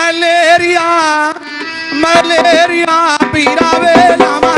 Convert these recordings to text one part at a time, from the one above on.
Malaria malaria ਪੀਰਾ ਵੇ ਲਾਵਾਂ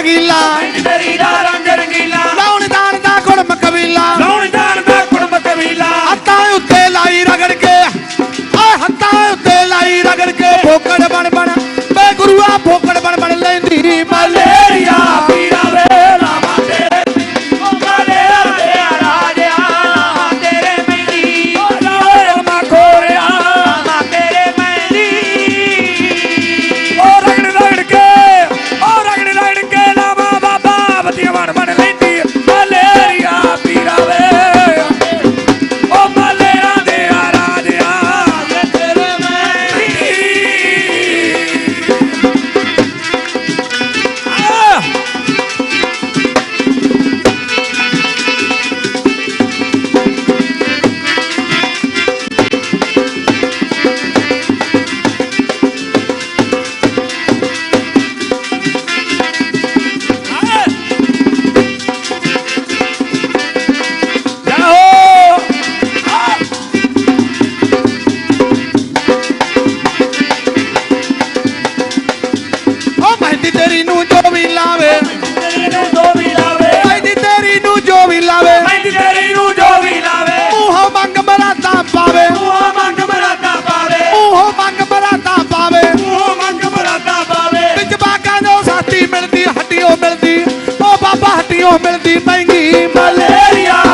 ನನಗಿಲ್ಲ ਪਾਵੇ। ਮਿਲਦੀ ਹੱਟਿਓ malaria.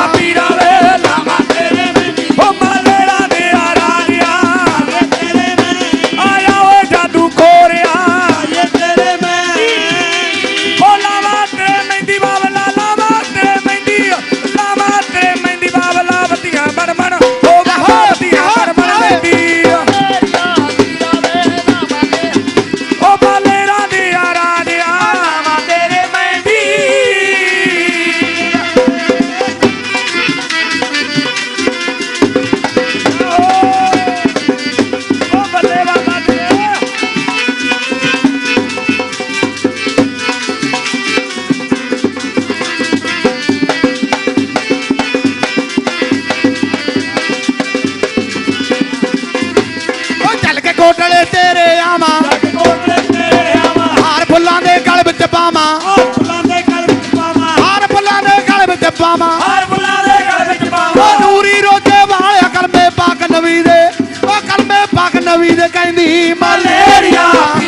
vida cae en ti, malaria.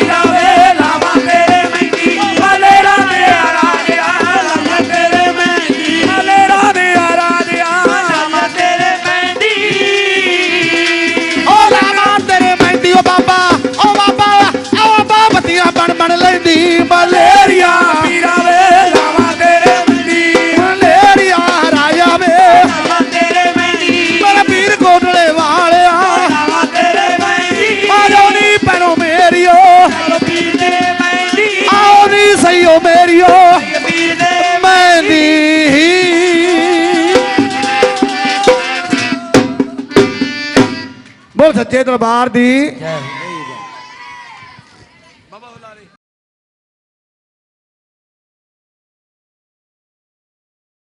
ਸੱਚੇ ਦਰਬਾਰ ਦੀ